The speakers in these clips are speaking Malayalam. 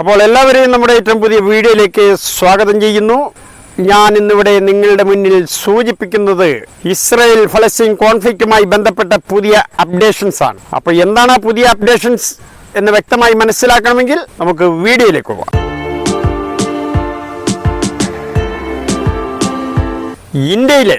അപ്പോൾ എല്ലാവരെയും നമ്മുടെ ഏറ്റവും പുതിയ വീഡിയോയിലേക്ക് സ്വാഗതം ചെയ്യുന്നു. ഞാൻ ഇന്നിവിടെ നിങ്ങളുടെ മുന്നിൽ സൂചിപ്പിക്കുന്നത് ഇസ്രയേൽ ഫലസ്തീൻ കോൺഫ്ലിക്റ്റുമായി ബന്ധപ്പെട്ട പുതിയ അപ്ഡേഷൻസ് ആണ്. അപ്പോൾ എന്താണ് പുതിയ അപ്ഡേഷൻസ് എന്ന് വ്യക്തമായി മനസ്സിലാക്കണമെങ്കിൽ നമുക്ക് വീഡിയോയിലേക്ക് പോകാം ഇന്ത്യയിലെ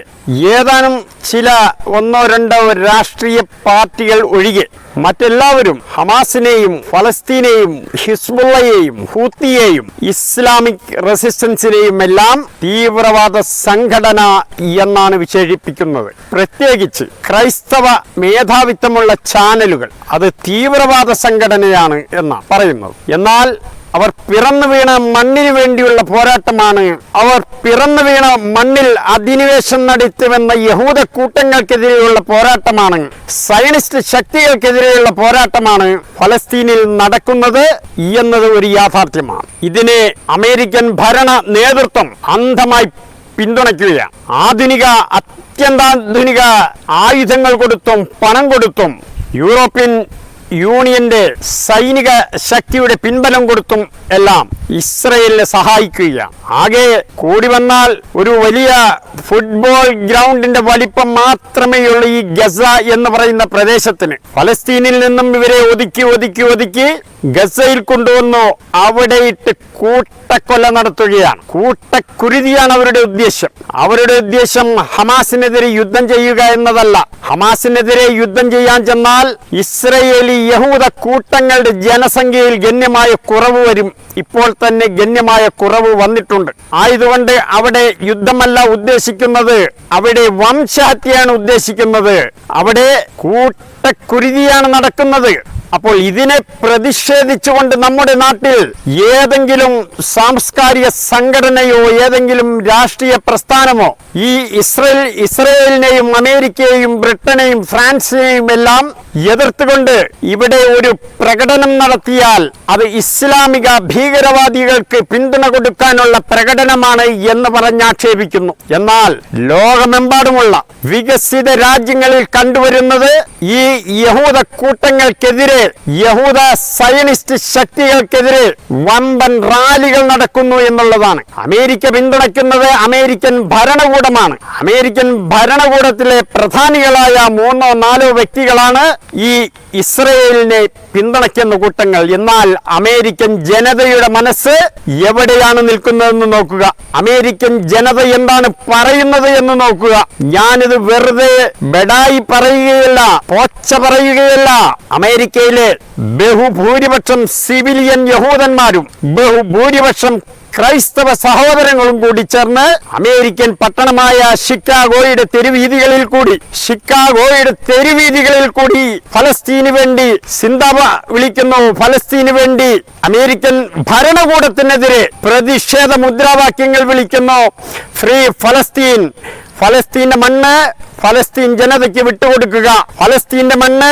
ഏതാനും ചില ഒന്നോ രണ്ടോ രാഷ്ട്രീയ പാർട്ടികൾ ഒഴികെ മറ്റെല്ലാവരും ഹമാസിനെയും ഫലസ്തീനെയും ഹിസ്ബുള്ളയെയും ഹൂത്തിയെയും ഇസ്ലാമിക് റെസിസ്റ്റൻസിനെയും എല്ലാം തീവ്രവാദ സംഘടന എന്നാണ് വിശേഷിപ്പിക്കുന്നത്. പ്രത്യേകിച്ച് ക്രൈസ്തവ മേധാവിത്വമുള്ള ചാനലുകൾ അത് തീവ്രവാദ സംഘടനയാണ് എന്നാണ് പറയുന്നത്. എന്നാൽ അവർ പിറന്നു വീണ മണ്ണിനു വേണ്ടിയുള്ള പോരാട്ടമാണ്. അവർ പിറന്നു വീണ മണ്ണിൽ അധിനിവേശം നടത്തുമെന്ന യഹൂദ കൂട്ടങ്ങൾക്കെതിരെയുള്ള പോരാട്ടമാണ്. സയനിസ്റ്റ് ശക്തികൾക്കെതിരെയുള്ള പോരാട്ടമാണ് ഫലസ്തീനിൽ നടക്കുന്നത് എന്നത് ഒരു യാഥാർത്ഥ്യമാണ്. ഇതിനെ അമേരിക്കൻ ഭരണ നേതൃത്വം അന്ധമായി പിന്തുണയ്ക്കുകയാണ്. ആധുനിക അത്യന്താധുനിക ആയുധങ്ങൾ കൊടുത്തും പണം കൊടുത്തും യൂറോപ്യൻ യൂണിയന്റെ സൈനിക ശക്തിയുടെ പിൻബലം കൊടുത്തും എല്ലാം ഇസ്രയേലിനെ സഹായിക്കുകയാണ്. ആകെ കൂടി വന്നാൽ ഒരു വലിയ ഫുട്ബോൾ ഗ്രൗണ്ടിന്റെ വലിപ്പം മാത്രമേയുള്ളൂ ഈ ഗസ എന്ന് പറയുന്ന പ്രദേശത്തിന്. ഫലസ്തീനിൽ നിന്നും ഇവരെ ഒതുക്കി ഒതുക്കി ഒതുക്കി ഗസയിൽ കൊണ്ടുവന്നു അവിടെ ഇട്ട് കൂട്ടക്കൊല നടത്തുകയാണ്. കൂട്ടക്കുരുതിയാണ് അവരുടെ ഉദ്ദേശം. അവരുടെ ഉദ്ദേശം ഹമാസിനെതിരെ യുദ്ധം ചെയ്യുക എന്നതല്ല. ഹമാസിനെതിരെ യുദ്ധം ചെയ്യാൻ ചെന്നാൽ ഇസ്രയേലി യഹൂദ കൂട്ടങ്ങളുടെ ജനസംഖ്യയിൽ ഗണ്യമായ കുറവ് വരും. ഇപ്പോൾ തന്നെ ഗണ്യമായ കുറവ് വന്നിട്ടുണ്ട്. ആയതുകൊണ്ട് അവിടെ യുദ്ധമല്ല ഉദ്ദേശിക്കുന്നത്. അവിടെ വംശഹത്യയാണ് ഉദ്ദേശിക്കുന്നത്. അവിടെ കൂട്ടക്കുരുതിയാണ് നടക്കുന്നത്. അപ്പോൾ ഇതിനെ പ്രതിഷേധിച്ചുകൊണ്ട് നമ്മുടെ നാട്ടിൽ ഏതെങ്കിലും സാംസ്കാരിക സംഘടനയോ ഏതെങ്കിലും രാഷ്ട്രീയ പ്രസ്ഥാനമോ ഈ ഇസ്രയേൽ ഇസ്രയേലിനെയും അമേരിക്കയെയും ബ്രിട്ടനെയും ഫ്രാൻസിനെയും എല്ലാം എതിർത്തുകൊണ്ട് ഇവിടെ ഒരു പ്രകടനം നടത്തിയാൽ അത് ഇസ്ലാമിക ഭീകരവാദികൾക്ക് പിന്തുണ കൊടുക്കാനുള്ള പ്രകടനമാണ് എന്ന് പറഞ്ഞാക്ഷേപിക്കുന്നു. എന്നാൽ ലോകമെമ്പാടുമുള്ള വികസിത രാജ്യങ്ങളിൽ കണ്ടുവരുന്നത് ഈ യഹൂദ കൂട്ടങ്ങൾക്കെതിരെ യഹൂദ സയനിസ്റ്റ് ശക്തികൾക്കെതിരെ വമ്പൻ റാലികൾ നടക്കുന്നു എന്നുള്ളതാണ്. അമേരിക്ക പിന്തുണയ്ക്കുന്നത് അമേരിക്കൻ ഭരണകൂടമാണ്. അമേരിക്കൻ ഭരണകൂടത്തിലെ പ്രധാനികളായ മൂന്നോ നാലോ വ്യക്തികളാണ് ഈ ഇസ്രയേലിനെ പിന്തുണയ്ക്കുന്ന കൂട്ടങ്ങൾ. എന്നാൽ അമേരിക്കൻ ജനതയുടെ മനസ്സ് എവിടെയാണ് നിൽക്കുന്നതെന്ന് നോക്കുക. അമേരിക്കൻ ജനത എന്താണ് പറയുന്നത് എന്ന് നോക്കുക. ഞാനിത് വെറുതെ ബെഡായി പറയുകയല്ല പോച്ച പറയുകയല്ല. അമേരിക്കയിലെ ബഹുഭൂരിപക്ഷം സിവിലിയൻ യഹൂദന്മാരും ബഹുഭൂരിപക്ഷം ക്രൈസ്തവ സഹോദരങ്ങളും കൂടി ചേർന്ന് അമേരിക്കൻ പട്ടണമായ ഷിക്കാഗോയുടെ തെരുവീതികളിൽ കൂടി ഷിക്കാഗോയുടെ തെരുവീതികളിൽ കൂടി ഫലസ്തീന് വേണ്ടി സിന്താബ വിളിക്കുന്നു. ഫലസ്തീന് വേണ്ടി അമേരിക്കൻ ഭരണകൂടത്തിനെതിരെ പ്രതിഷേധ മുദ്രാവാക്യങ്ങൾ വിളിക്കുന്നു. ഫ്രീ ഫലസ്തീൻ. ഫലസ്തീന്റെ മണ്ണ് ഫലസ്തീൻ ജനതയ്ക്ക് വിട്ടുകൊടുക്കുക. ഫലസ്തീന്റെ മണ്ണ്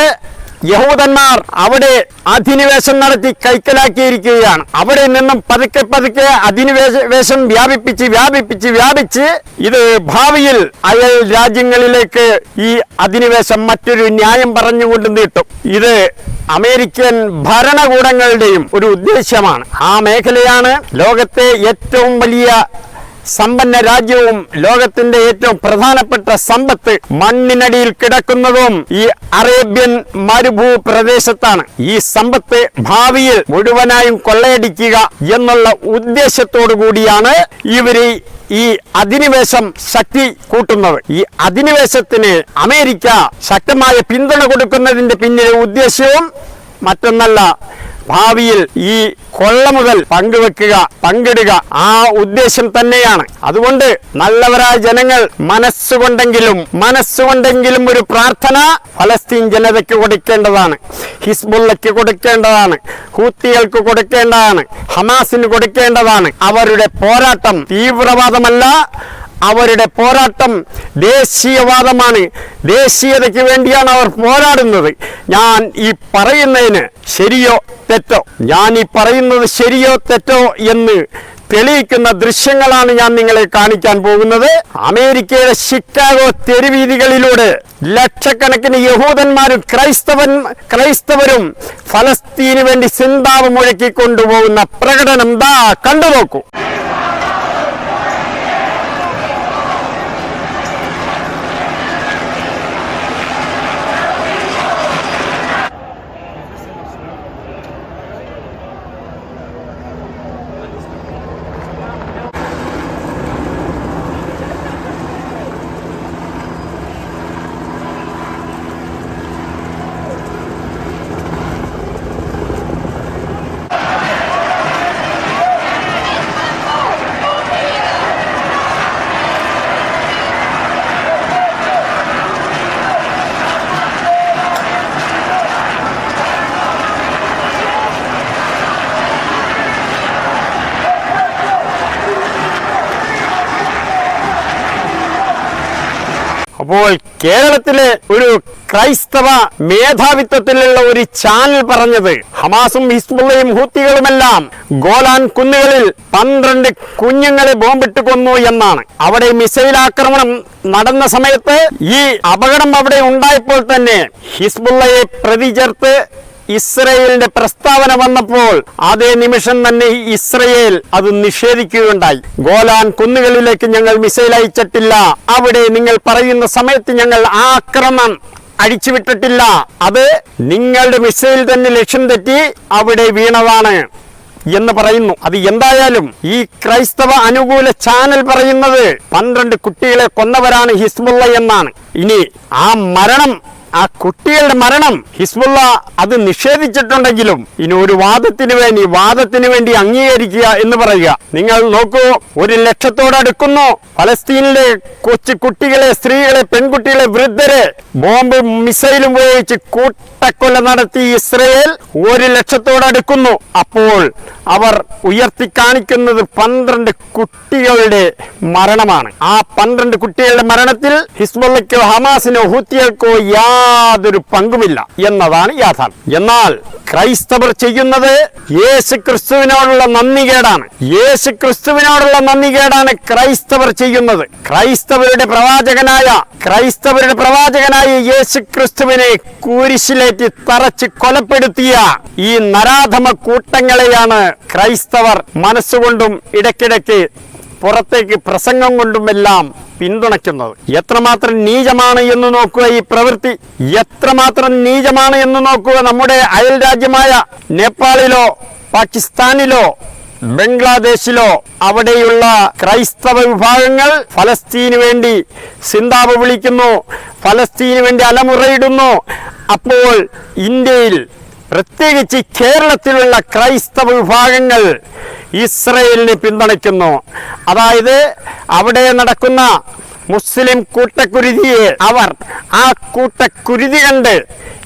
യഹൂദന്മാർ അവിടെ അധിനിവേശം നടത്തി കൈക്കലാക്കിയിരിക്കുകയാണ്. അവിടെ നിന്നും പതുക്കെ പതുക്കെ അധിനിവേശം വ്യാപിപ്പിച്ച് വ്യാപിപ്പിച്ച് വ്യാപിച്ച് ഇത് ഭാവിയിൽ അയൽ രാജ്യങ്ങളിലേക്ക് ഈ അധിനിവേശം മറ്റൊരു ന്യായം പറഞ്ഞുകൊണ്ട് നീട്ടും. ഇത് അമേരിക്കൻ ഭരണകൂടങ്ങളുടെയും ഒരു ഉദ്ദേശ്യമാണ്. ആ മേഖലയാണ് ലോകത്തെ ഏറ്റവും വലിയ സമ്പന്ന രാജ്യവും ലോകത്തിന്റെ ഏറ്റവും പ്രധാനപ്പെട്ട സമ്പത്ത് മണ്ണിനടിയിൽ കിടക്കുന്നതും ഈ അറേബ്യൻ മരുഭൂ പ്രദേശത്താണ് ഈ സമ്പത്ത് ഭാവിയിൽ മുഴുവനായും കൊള്ളയടിക്കുക എന്നുള്ള ഉദ്ദേശത്തോടു കൂടിയാണ് ഇവർ ഈ അധിനിവേശം ശക്തി കൂട്ടുന്നത്. ഈ അധിനിവേശത്തിന് അമേരിക്ക ശക്തമായ പിന്തുണ കൊടുക്കുന്നതിന്റെ പിന്നിലെ ഉദ്ദേശ്യവും മറ്റൊന്നല്ല ഭാവിയിൽ ഈ കൊള്ള മുതൽ പങ്കുവെക്കുക പങ്കിടുക ആ ഉദ്ദേശം തന്നെയാണ്. അതുകൊണ്ട് നല്ലവരായ ജനങ്ങൾ മനസ്സുകൊണ്ടെങ്കിലും മനസ്സുകൊണ്ടെങ്കിലും ഒരു പ്രാർത്ഥന ഫലസ്തീൻ ജനതയ്ക്ക് കൊടുക്കേണ്ടതാണ്. ഹിസ്ബുള്ളയ്ക്ക് കൊടുക്കേണ്ടതാണ്. ഹൂത്തികൾക്ക് കൊടുക്കേണ്ടതാണ്. ഹമാസിന് കൊടുക്കേണ്ടതാണ്. അവരുടെ പോരാട്ടം തീവ്രവാദമല്ല അവരുടെ പോരാട്ടം ദേശീയവാദമാണ്. ദേശീയതയ്ക്ക് വേണ്ടിയാണ് അവർ പോരാടുന്നത്. ഞാൻ ഈ പറയുന്നതിന് ശരിയോ തെറ്റോ? ഞാൻ ഈ പറയുന്നത് ശരിയോ തെറ്റോ എന്ന് തെളിയിക്കുന്ന ദൃശ്യങ്ങളാണ് ഞാൻ നിങ്ങളെ കാണിക്കാൻ പോകുന്നത്. അമേരിക്കയുടെ ഷിക്കാഗോ തെരുവീതികളിലൂടെ ലക്ഷക്കണക്കിന് യഹൂദന്മാരും ക്രൈസ്തവൻ ക്രൈസ്തവരും ഫലസ്തീന് വേണ്ടി സിന്താവ് മുഴക്കി കൊണ്ടുപോകുന്ന പ്രകടനം ദാ കണ്ടു അപ്പോൾ കേരളത്തിലെ ഒരു ക്രൈസ്തവ മേധാവിത്വത്തിലുള്ള ഒരു ചാനൽ പറഞ്ഞത് ഹമാസും ഹിസ്ബുള്ളയും ഹൂത്തികളുമെല്ലാം ഗോലാൻ കുന്നുകളിൽ പന്ത്രണ്ട് കുഞ്ഞുങ്ങളെ ബോംബിട്ട് കൊന്നു എന്നാണ്. അവിടെ മിസൈൽ ആക്രമണം നടന്ന സമയത്ത് ഈ അപകടം അവിടെ ഉണ്ടായപ്പോൾ തന്നെ ഹിസ്ബുള്ളയെ പ്രതി ചേർത്ത് ഇസ്രയേലിന്റെ പ്രസ്താവന വന്നപ്പോൾ അതേ നിമിഷം തന്നെ ഇസ്രയേൽ അത് നിഷേധിക്കുകയുണ്ടായി. ഗോലാൻ കുന്നുകളിലേക്ക് ഞങ്ങൾ മിസൈൽ അയച്ചിട്ടില്ല. അവിടെ നിങ്ങൾ പറയുന്ന സമയത്ത് ഞങ്ങൾ ആക്രമണം അഴിച്ചുവിട്ടിട്ടില്ല അത് നിങ്ങളുടെ മിസൈൽ തന്നെ ലക്ഷ്യം തെറ്റി അവിടെ വീണതാണ് എന്ന് പറയുന്നു. അത് എന്തായാലും ഈ ക്രൈസ്തവ അനുകൂല ചാനൽ പറയുന്നത് പന്ത്രണ്ട് കുട്ടികളെ കൊന്നവരാണ് ഹിസ്ബുള്ള എന്നാണ്. ഇനി ആ മരണം ആ കുട്ടികളുടെ മരണം ഹിസ്ബുള്ള അത് നിഷേധിച്ചിട്ടുണ്ടെങ്കിലും ഇനി ഒരു വാദത്തിന് വേണ്ടി വാദത്തിന് വേണ്ടി അംഗീകരിക്കുക എന്ന് പറയുക. നിങ്ങൾ നോക്കൂ ഒരു ലക്ഷത്തോടടുക്കുന്നു ഫലസ്തീനിലെ കൊച്ചു കുട്ടികളെ സ്ത്രീകളെ പെൺകുട്ടികളെ വൃദ്ധരെ ബോംബ് മിസൈലും ഉപയോഗിച്ച് കൂട്ടക്കൊല നടത്തി ഇസ്രയേൽ ഒരു ലക്ഷത്തോടടുക്കുന്നു അപ്പോൾ അവർ ഉയർത്തി കാണിക്കുന്നത് പന്ത്രണ്ട് കുട്ടികളുടെ മരണമാണ്. ആ പന്ത്രണ്ട് കുട്ടികളുടെ മരണത്തിൽ ഹിസ്ബുള്ളയ്ക്കോ ഹമാസിനോ ഹൂത്തികൾക്കോ യാതൊരു പങ്കുമില്ല എന്നതാണ് യാഥാർത്ഥ്യം. എന്നാൽ ക്രൈസ്തവർ ചെയ്യുന്നത് യേശു ക്രിസ്തുവിനോടുള്ള നന്ദികേടാണ്. യേശു ക്രിസ്തുവിനോടുള്ള നന്ദികേടാണ് ക്രൈസ്തവർ ചെയ്യുന്നത്. ക്രൈസ്തവരുടെ പ്രവാചകനായ ക്രൈസ്തവരുടെ പ്രവാചകനായ യേശു ക്രിസ്തുവിനെ കുരിശിലേറ്റി തറച്ച് കൊലപ്പെടുത്തിയ ഈ നരാധമ കൂട്ടങ്ങളെയാണ് ക്രൈസ്തവർ മനസ്സുകൊണ്ടും ഇടയ്ക്കിടയ്ക്ക് പുറത്തേക്ക് പ്രസംഗം കൊണ്ടുമെല്ലാം പിന്തുണയ്ക്കുന്നത്. എത്രമാത്രം നീചമാണ് എന്ന് നോക്കുക ഈ പ്രവൃത്തി. എത്രമാത്രം നീചമാണ് എന്ന് നോക്കുക നമ്മുടെ അയൽ രാജ്യമായ നേപ്പാളിലോ പാകിസ്ഥാനിലോ ബംഗ്ലാദേശിലോ. അവിടെയുള്ള ക്രൈസ്തവ വിഭാഗങ്ങൾ ഫലസ്തീന് വേണ്ടി സിന്താപ വിളിക്കുന്നു ഫലസ്തീന് വേണ്ടി അലമുറയിടുന്നു. അപ്പോൾ ഇന്ത്യയിൽ പ്രത്യേകിച്ച് കേരളത്തിലുള്ള ക്രൈസ്തവ വിഭാഗങ്ങൾ ഇസ്രയേലിനെ പിന്തുണയ്ക്കുന്നു. അതായത് അവിടെ നടക്കുന്ന മുസ്ലിം കൂട്ടക്കുരുതിയെ അവർ ആ കൂട്ടക്കുരുതി കണ്ട്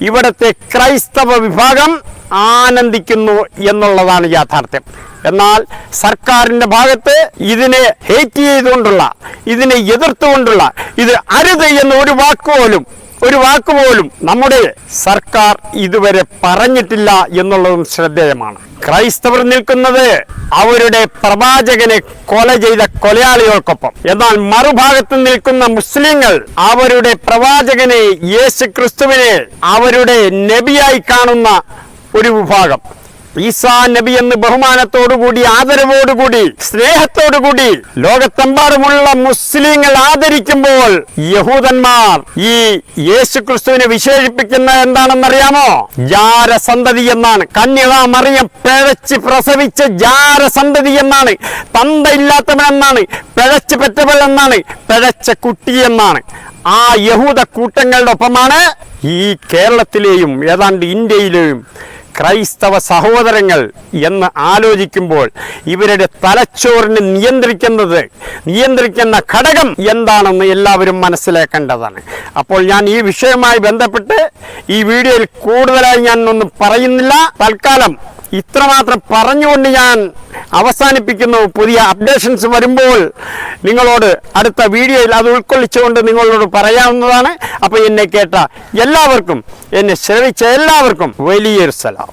ഇവിടുത്തെ ക്രൈസ്തവ വിഭാഗം ആനന്ദിക്കുന്നു എന്നുള്ളതാണ് യാഥാർത്ഥ്യം. എന്നാൽ സർക്കാരിന്റെ ഭാഗത്ത് ഇതിനെ ഹേറ്റ് ചെയ്തുകൊണ്ടുള്ള ഇതിനെ എതിർത്തുകൊണ്ടുള്ള ഇത് അരുത് എന്ന ഒരു വാക്കുപോലും ഒരു വാക്കുപോലും നമ്മുടെ സർക്കാർ ഇതുവരെ പറഞ്ഞിട്ടില്ല എന്നുള്ളതും ശ്രദ്ധേയമാണ്. ക്രൈസ്തവർ നിൽക്കുന്നത് അവരുടെ പ്രവാചകനെ കൊല ചെയ്ത കൊലയാളികൾക്കൊപ്പം. എന്നാൽ മറുഭാഗത്ത് നിൽക്കുന്ന മുസ്ലിങ്ങൾ അവരുടെ പ്രവാചകനെ യേശു ക്രിസ്തുവിനെ അവരുടെ നബിയായി കാണുന്ന ഒരു വിഭാഗം. ഈസാ നബി എന്ന് ബഹുമാനത്തോടുകൂടി ആദരവോടുകൂടി സ്നേഹത്തോടുകൂടി ലോകത്തെമ്പാടുമുള്ള മുസ്ലിങ്ങൾ ആദരിക്കുമ്പോൾ യഹൂദന്മാർ ഈ യേശു ക്രിസ്തുവിനെ വിശേഷിപ്പിക്കുന്ന എന്താണെന്നറിയാമോ? ജാരസന്തതി എന്നാണ്. കന്യക മറിയ പിഴച്ച് പ്രസവിച്ച ജാരസന്തതി എന്നാണ്. തന്തയില്ലാത്തവൻ എന്നാണ് പിഴച്ച് പെറ്റവൾ എന്നാണ്. പിഴച്ച കുട്ടി എന്നാണ്. ആ യഹൂദ കൂട്ടങ്ങളുടെ ഒപ്പമാണ് ഈ കേരളത്തിലെയും ഏതാണ്ട് ഇന്ത്യയിലെയും ക്രൈസ്തവ സഹോദരങ്ങൾ എന്ന് ആലോചിക്കുമ്പോൾ ഇവരുടെ തലച്ചോറിനെ നിയന്ത്രിക്കുന്നത് നിയന്ത്രിക്കുന്ന ഘടകം എന്താണെന്ന് എല്ലാവരും മനസ്സിലാക്കേണ്ടതാണ്. അപ്പോൾ ഞാൻ ഈ വിഷയവുമായി ബന്ധപ്പെട്ട് ഈ വീഡിയോയിൽ കൂടുതലായി ഞാൻ ഒന്നും പറയുന്നില്ല. തൽക്കാലം ഇത്രമാത്രം പറഞ്ഞുകൊണ്ട് ഞാൻ അവസാനിപ്പിക്കുന്നു. പുതിയ അപ്ഡേഷൻസ് വരുമ്പോൾ നിങ്ങളോട് അടുത്ത വീഡിയോയിൽ അത് ഉൾക്കൊള്ളിച്ചുകൊണ്ട് നിങ്ങളോട് പറയാവുന്നതാണ്. അപ്പോൾ എന്നെ കേട്ട എല്ലാവർക്കും എന്നെ ശ്രവിച്ച എല്ലാവർക്കും വലിയൊരു സലാം.